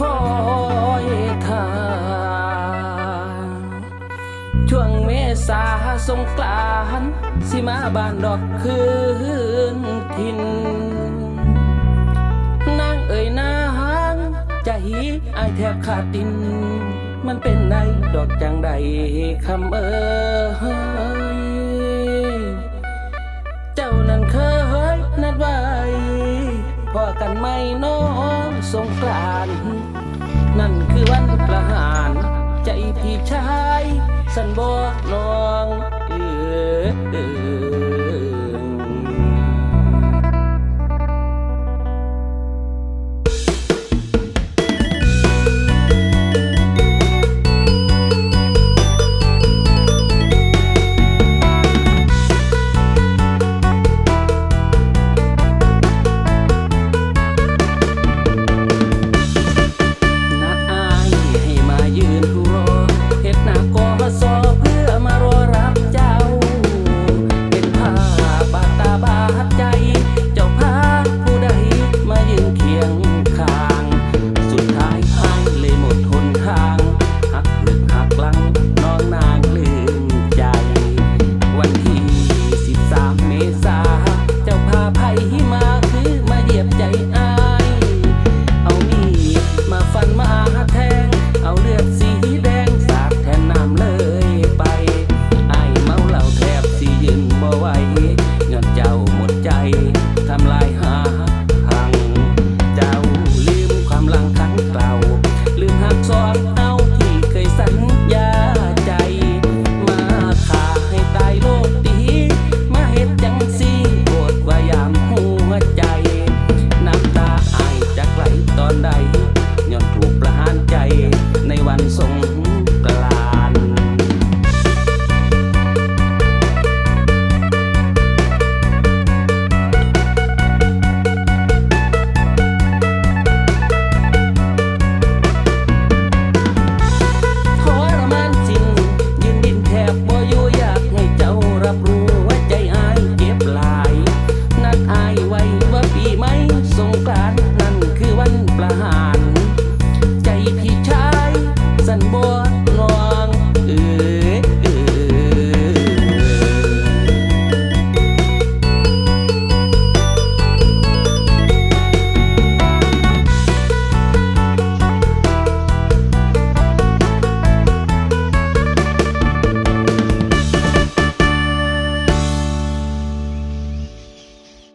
คอยทาช่วงเมษาสงกรานสิมาบานดอกคืนทินนางเอ่ยนางจะหีไอแทบขาดดิน มันเป็นไนดอกจังใดคำเอ่ยเจ้านั้นเคยนัดไว้พอกันไม่น้อย สงกรานนั่นคือวันประหาร ใจพี่ชาย สันบอน้อง เออ วันส่ง Một